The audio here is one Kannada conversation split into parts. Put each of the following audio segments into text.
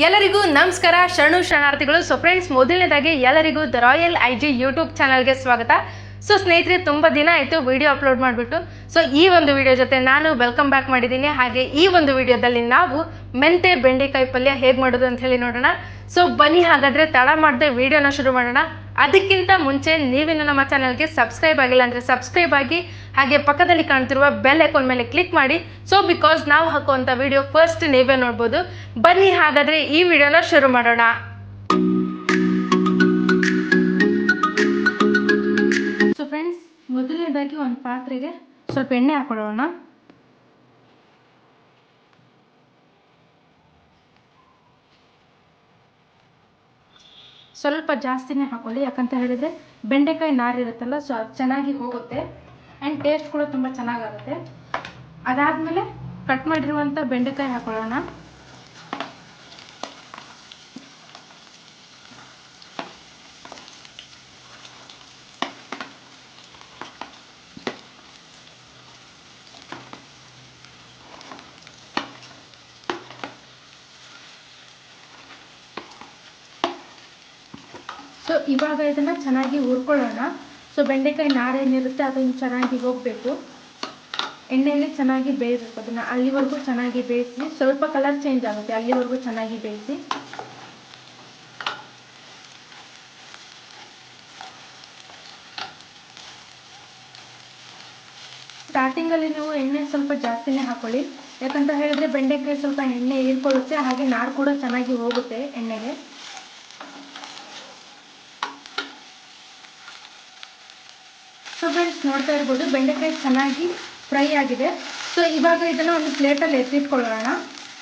ಎಲ್ಲರಿಗೂ ನಮಸ್ಕಾರ. ಶರಣು ಶರಣಾರ್ಥಿಗಳು. ಸೊ ಫ್ರೆಂಡ್ಸ್ ಮೊದಲನೇದಾಗಿ ಎಲ್ಲರಿಗೂ the royal I G YouTube ಚಾನಲ್ಗೆ ಸ್ವಾಗತ. ಸೊ ಸ್ನೇಹಿತರೆ, ತುಂಬ ದಿನ ಆಯಿತು ವಿಡಿಯೋ ಅಪ್ಲೋಡ್ ಮಾಡಿಬಿಟ್ಟು. ಸೊ ಈ ಒಂದು ವಿಡಿಯೋ ಜೊತೆ ನಾನು ವೆಲ್ಕಮ್ ಬ್ಯಾಕ್ ಮಾಡಿದ್ದೀನಿ. ಹಾಗೆ ಈ ಒಂದು ವಿಡಿಯೋದಲ್ಲಿ ನಾವು ಮೆಂತೆ ಬೆಂಡೆಕಾಯಿ ಪಲ್ಯ ಹೇಗೆ ಮಾಡೋದು ಅಂತ ಹೇಳಿ ನೋಡೋಣ. ಸೊ ಬನ್ನಿ, ಹಾಗಾದರೆ ತಡ ಮಾಡದೆ ವಿಡಿಯೋನ ಶುರು ಮಾಡೋಣ. ಅದಕ್ಕಿಂತ ಮುಂಚೆ ನೀವಿನ್ನು ನಮ್ಮ ಚಾನಲ್ಗೆ ಸಬ್ಸ್ಕ್ರೈಬ್ ಆಗಿಲ್ಲ ಅಂದರೆ ಸಬ್ಸ್ಕ್ರೈಬ್ ಆಗಿ, ಹಾಗೆ ಪಕ್ಕದಲ್ಲಿ ಕಾಣ್ತಿರುವ ಬೆಲ್ ಐಕಾನ್ ಮೇಲೆ ಕ್ಲಿಕ್ ಮಾಡಿ. ಸೊ ಬಿಕಾಸ್ ನಾವು ಹಾಕುವಂಥ ವಿಡಿಯೋ ಫಸ್ಟ್ ನೀವೇ ನೋಡ್ಬೋದು. ಬನ್ನಿ, ಹಾಗಾದರೆ ಈ ವಿಡಿಯೋನ ಶುರು ಮಾಡೋಣ. ಮೊದಲನೇದಾಗಿ ಒಂದು ಪಾತ್ರೆಗೆ ಸ್ವಲ್ಪ ಎಣ್ಣೆ ಹಾಕೊಳ್ಳೋಣ ಸ್ವಲ್ಪ ಜಾಸ್ತಿನೇ ಹಾಕೊಳ್ಳಿ, ಯಾಕಂತ ಹೇಳಿದರೆ ಬೆಂಡೆಕಾಯಿ ನಾರಿರುತ್ತಲ್ಲ ಸೊ ಅದು ಚೆನ್ನಾಗಿ ಹೋಗುತ್ತೆ. ಆ್ಯಂಡ್ ಟೇಸ್ಟ್ ಕೂಡ ತುಂಬ ಚೆನ್ನಾಗಾಗುತ್ತೆ. ಅದಾದಮೇಲೆ ಕಟ್ ಮಾಡಿರುವಂಥ ಬೆಂಡೆಕಾಯಿ ಹಾಕೊಳ್ಳೋಣ. ಸೊ ಇವಾಗ ಇದನ್ನು ಚೆನ್ನಾಗಿ ಹುರ್ಕೊಳ್ಳೋಣ. ಸೊ ಬೆಂಡೆಕಾಯಿ ನಾರೇನಿರುತ್ತೆ ಅದನ್ನು ಚೆನ್ನಾಗಿ ಹೋಗಬೇಕು ಎಣ್ಣೆಯಲ್ಲಿ ಚೆನ್ನಾಗಿ ಬೇಯಬೇಕು ಅದನ್ನು ಅಲ್ಲಿವರೆಗೂ ಚೆನ್ನಾಗಿ ಬೇಯಿಸಿ, ಸ್ವಲ್ಪ ಕಲರ್ ಚೇಂಜ್ ಆಗುತ್ತೆ. ಅಲ್ಲಿವರೆಗೂ ಚೆನ್ನಾಗಿ ಬೇಯಿಸಿ. ಸ್ಟಾರ್ಟಿಂಗಲ್ಲಿ ನೀವು ಎಣ್ಣೆ ಸ್ವಲ್ಪ ಜಾಸ್ತಿನೇ ಹಾಕೊಳ್ಳಿ. ಯಾಕಂತ ಹೇಳಿದ್ರೆ ಬೆಂಡೆಕಾಯಿ ಸ್ವಲ್ಪ ಎಣ್ಣೆ ಹೀರ್ಕೊಳ್ಳುತ್ತೆ ಹಾಗೆ ನಾರು ಕೂಡ ಚೆನ್ನಾಗಿ ಹೋಗುತ್ತೆ ಎಣ್ಣೆಗೆ. ಸೊ ಫ್ರೆಂಡ್ಸ್ ನೋಡ್ತಾ ಇರ್ಬೋದು, ಬೆಂಡೆಕಾಯಿ ಚೆನ್ನಾಗಿ ಫ್ರೈ ಆಗಿದೆ. ಸೊ ಇವಾಗ ಇದನ್ನು ಒಂದು ಪ್ಲೇಟಲ್ಲಿ ಎತ್ತಿಟ್ಕೊಳ್ಳೋಣ.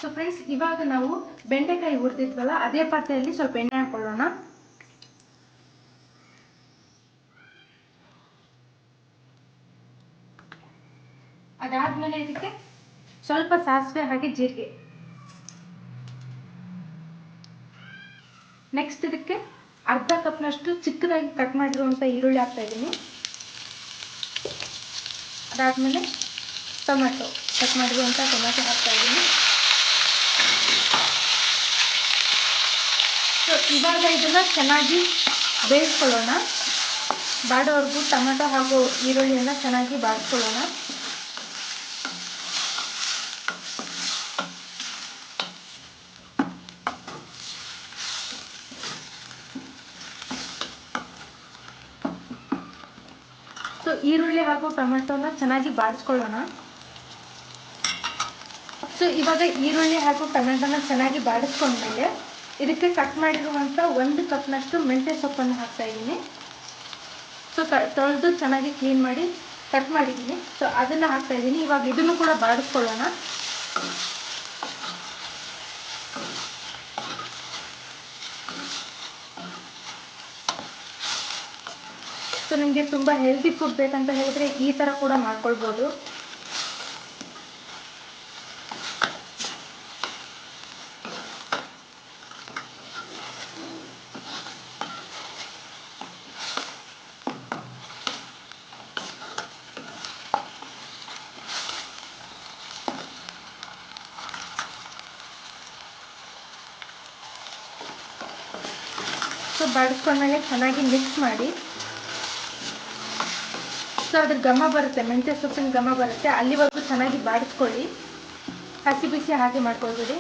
ಸೊ ಫ್ರೆಂಡ್ಸ್ ಇವಾಗ ನಾವು ಬೆಂಡೆಕಾಯಿ ಹುರಿದಿದ್ವಲ್ಲ, ಅದೇ ಪಾತ್ರೆಯಲ್ಲಿ ಸ್ವಲ್ಪ ಎಣ್ಣೆ ಹಾಕೊಳ್ಳೋಣ. ಅದಾದ್ಮೇಲೆ ಇದಕ್ಕೆ ಸ್ವಲ್ಪ ಸಾಸಿವೆ ಹಾಗೆ ಜೀರಿಗೆ. ನೆಕ್ಸ್ಟ್ ಇದಕ್ಕೆ ಅರ್ಧ ಕಪ್ನಷ್ಟು ಚಿಕ್ಕದಾಗಿ ಕಟ್ ಮಾಡಿರುವಂಥ ಈರುಳ್ಳಿ ಹಾಕ್ತಾ ಇದ್ದೀನಿ. ಅದಾದಮೇಲೆ ಟೊಮೆಟೊ ಕಟ್ ಮಾಡಿರುವಂಥ ಟೊಮೆಟೊ ಹಾಕ್ತಾ ಇದ್ದೀನಿ. ಸೊ ಇವಾಗ ಇದನ್ನು ಚೆನ್ನಾಗಿ ಬೇಯಿಸ್ಕೊಳ್ಳೋಣ. ಬಾಡೋವರೆಗೂ ಟೊಮೆಟೊ ಹಾಗೂ ಈರುಳ್ಳಿಯನ್ನು ಚೆನ್ನಾಗಿ ಬಾಡಿಸ್ಕೊಳ್ಳೋಣ ಈರುಳ್ಳಿ ಹಾಗೂ ಟೊಮೆಟೊನ ಚೆನ್ನಾಗಿ ಬಾಡಿಸ್ಕೊಳ್ಳೋಣ ಸೊ ಇವಾಗ ಈರುಳ್ಳಿ ಹಾಗೂ ಟೊಮೆಟೊನ ಚೆನ್ನಾಗಿ ಬಾಡಿಸ್ಕೊಂಡ್ಮೇಲೆ ಇದಕ್ಕೆ ಕಟ್ ಮಾಡಿರುವಂಥ ಒಂದು ಕಪ್ನಷ್ಟು ಮೆಂತ್ಯ ಸೊಪ್ಪನ್ನು ಹಾಕ್ತಾ ಇದ್ದೀನಿ. ಸೊ ಕ ತೊಳೆದು ಚೆನ್ನಾಗಿ ಕ್ಲೀನ್ ಮಾಡಿ ಕಟ್ ಮಾಡಿದ್ದೀನಿ. ಸೊ ಅದನ್ನು ಹಾಕ್ತಾ ಇದ್ದೀನಿ. ಇವಾಗ ಇದನ್ನು ಕೂಡ ಬಾಡಿಸ್ಕೊಳ್ಳೋಣ ಸೊ ನಿಮಗೆ ತುಂಬ ಹೆಲ್ದಿ ಫುಡ್ ಬೇಕಂತ ಹೇಳಿದ್ರೆ ಈ ಥರ ಕೂಡ ಮಾಡ್ಕೊಳ್ಬೋದು. ಸೊ, ಬಾಡಿಸ್ಕೊಂಡ್ಮೇಲೆ ಚೆನ್ನಾಗಿ ಮಿಕ್ಸ್ ಮಾಡಿ. ಅದ್ರ ಘಮ ಬರುತ್ತೆ, ಮೆಂತ್ಯ ಸೊಪ್ಪಿನ ಘಮ ಬರುತ್ತೆ. ಅಲ್ಲಿವರೆಗೂ ಚೆನ್ನಾಗಿ ಬಾಡಿಸ್ಕೊಳ್ಳಿ. ಹಸಿ ಬಿಸಿ ಹಾಗೆ ಮಾಡ್ಕೊಳ್ಬಿಡಿ.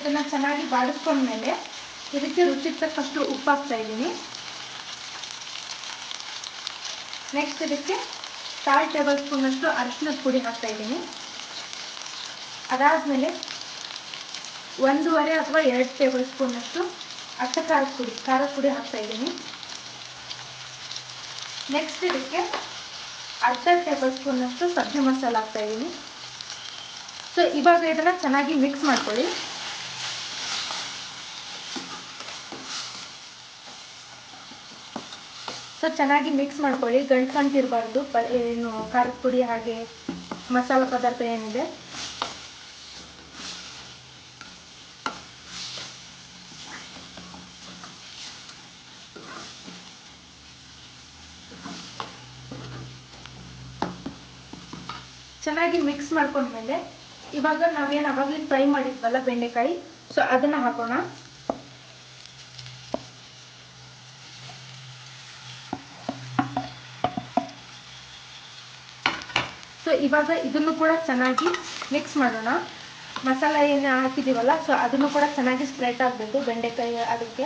ಇದನ್ನು ಚೆನ್ನಾಗಿ ಬಾಡಿಸ್ಕೊಂಡ್ಮೇಲೆ ಇದಕ್ಕೆ ರುಚಿಗೆ ತಕ್ಕಷ್ಟು ಉಪ್ಪು ಹಾಕ್ತಾ ಇದ್ದೀನಿ. ನೆಕ್ಸ್ಟ್ ಇದಕ್ಕೆ ಕಾಲು ಟೇಬಲ್ ಸ್ಪೂನಷ್ಟು ಅರಿಶಿನದ ಪುಡಿ ಹಾಕ್ತಾ ಇದ್ದೀನಿ. ಅದಾದಮೇಲೆ ಒಂದೂವರೆ ಅಥವಾ ಎರಡು ಟೇಬಲ್ ಸ್ಪೂನಷ್ಟು ಅಕ್ಕ ಖಾರದ ಪುಡಿ ಖಾರದ ಪುಡಿ ಹಾಕ್ತಾ ಇದ್ದೀನಿ. ನೆಕ್ಸ್ಟ್ ಇದಕ್ಕೆ ಅರ್ಧ ಟೇಬಲ್ ಸ್ಪೂನಷ್ಟು ಸಬ್ಜಿ ಮಸಾಲ ಹಾಕ್ತಾ ಇದ್ದೀನಿ. ಸೊ ಇವಾಗ ಇದನ್ನು ಚೆನ್ನಾಗಿ ಮಿಕ್ಸ್ ಮಾಡ್ಕೊಳ್ಳಿ. ಸೊ ಚೆನ್ನಾಗಿ ಮಿಕ್ಸ್ ಮಾಡ್ಕೊಳ್ಳಿ. ಗಂಟ್ಕಂಟಿರಬಾರ್ದು ಪ ಏನು, ಖಾರದ ಪುಡಿ ಹಾಗೆ ಮಸಾಲೆ ಪದಾರ್ಥ ಏನಿದೆ. ಚೆನ್ನಾಗಿ ಮಿಕ್ಸ್ ಮಾಡ್ಕೊಂಡ್ಮೇಲೆ ಇವಾಗ ನಾವೇನು ಅವಾಗಲೇ ಫ್ರೈ ಮಾಡಿದ್ವಲ್ಲ ಬೆಂಡೆಕಾಯಿ ಸೊ ಅದನ್ನ ಹಾಕೋಣ. ಸೊ ಇವಾಗ ಇದನ್ನು ಕೂಡ ಚೆನ್ನಾಗಿ ಮಿಕ್ಸ್ ಮಾಡೋಣ. ಮಸಾಲ ಏನು ಹಾಕಿದ್ದೀವಲ್ಲ ಸೊ ಅದನ್ನು ಕೂಡ ಚೆನ್ನಾಗಿ ಸ್ಪ್ರೆಡ್ ಆಗಬೇಕು ಬೆಂಡೆಕಾಯಿ ಅದಕ್ಕೆ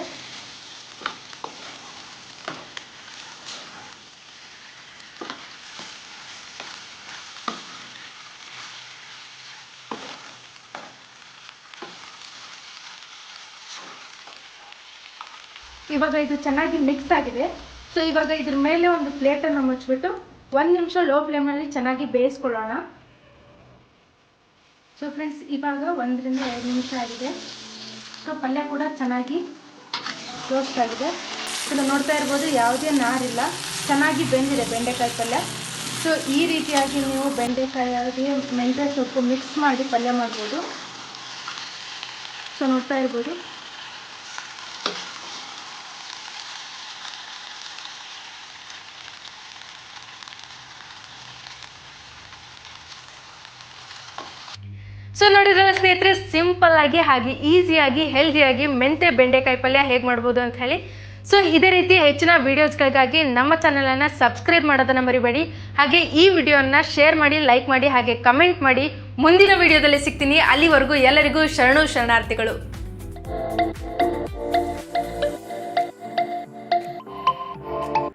ಇವಾಗ ಇದು ಚೆನ್ನಾಗಿ ಮಿಕ್ಸ್ ಆಗಿದೆ. ಸೊ ಇವಾಗ ಇದ್ರ ಮೇಲೆ ಒಂದು ಪ್ಲೇಟನ್ನು ಮುಚ್ಚಿಬಿಟ್ಟು ಒಂದು ನಿಮಿಷ ಲೋ ಫ್ಲೇಮಲ್ಲಿ ಚೆನ್ನಾಗಿ ಬೇಯಿಸ್ಕೊಳ್ಳೋಣ. ಸೊ ಫ್ರೆಂಡ್ಸ್ ಇವಾಗ ಒಂದರಿಂದ ಎರಡು ನಿಮಿಷ ಆಗಿದೆ. ಸೊ ಪಲ್ಯ ಕೂಡ ಚೆನ್ನಾಗಿ ರೋಸ್ಟ್ ಆಗಿದೆ. ಸೊ ನೋಡ್ತಾ ಇರ್ಬೋದು ಯಾವುದೇ ನಾರಿಲ್ಲ ಚೆನ್ನಾಗಿ ಬೆಂದಿದೆ ಬೆಂಡೆಕಾಯಿ ಪಲ್ಯ. ಸೊ ಈ ರೀತಿಯಾಗಿ ನೀವು ಬೆಂಡೆಕಾಯಿ ಮೆಂತ್ಯ ಸೊಪ್ಪು ಮಿಕ್ಸ್ ಮಾಡಿ ಪಲ್ಯ ಮಾಡ್ಬೋದು. ಸೊ ನೋಡ್ತಾ ಇರ್ಬೋದು. ಸೊ ನೋಡಿದ್ರಲ್ಲ ಸ್ನೇಹಿತರೆ ಸಿಂಪಲ್ ಆಗಿ ಹಾಗೆ ಈಸಿಯಾಗಿ ಹೆಲ್ದಿಯಾಗಿ ಮೆಂತೆ ಬೆಂಡೆಕಾಯಿ ಪಲ್ಯ ಹೇಗೆ ಮಾಡ್ಬೋದು ಅಂತ ಹೇಳಿ. ಸೊ ಇದೇ ರೀತಿ ಹೆಚ್ಚಿನ ವೀಡಿಯೋಸ್ಗಳಿಗಾಗಿ ನಮ್ಮ ಚಾನಲನ್ನು ಸಬ್ಸ್ಕ್ರೈಬ್ ಮಾಡೋದನ್ನು ಮರಿಬೇಡಿ. ಹಾಗೆ ಈ ವಿಡಿಯೋನ ಶೇರ್ ಮಾಡಿ ಲೈಕ್ ಮಾಡಿ, ಹಾಗೆ ಕಮೆಂಟ್ ಮಾಡಿ. ಮುಂದಿನ ವಿಡಿಯೋದಲ್ಲಿ ಸಿಗ್ತೀನಿ. ಅಲ್ಲಿವರೆಗೂ ಎಲ್ಲರಿಗೂ ಶರಣು ಶರಣಾರ್ಥಿಗಳು.